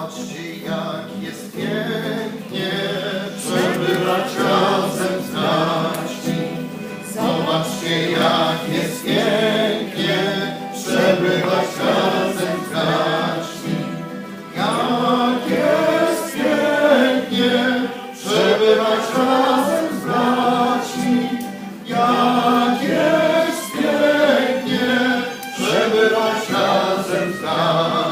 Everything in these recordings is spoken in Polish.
Zobaczcie jak jest pięknie przebywać razem z braćmi. Zobaczcie jak jest pięknie przebywać razem z braćmi. Jak jest pięknie przebywać razem z braćmi. Jak jest pięknie przebywać razem z braćmi.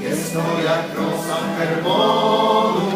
Jest to jak rosa Hermonu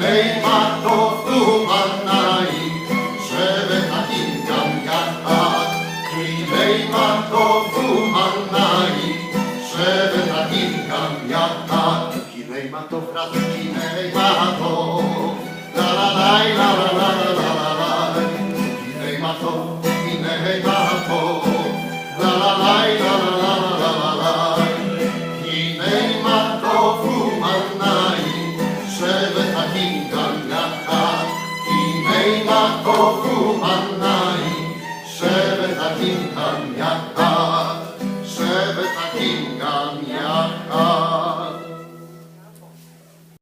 Hey, my Lord. to praski mej mato. La la la la la la la la la. Mej mato, mej mato. La la la la la la la la la. Mej mato frumanai, sheve takin gangaka. Mej mato frumanai, sheve takin gangaka.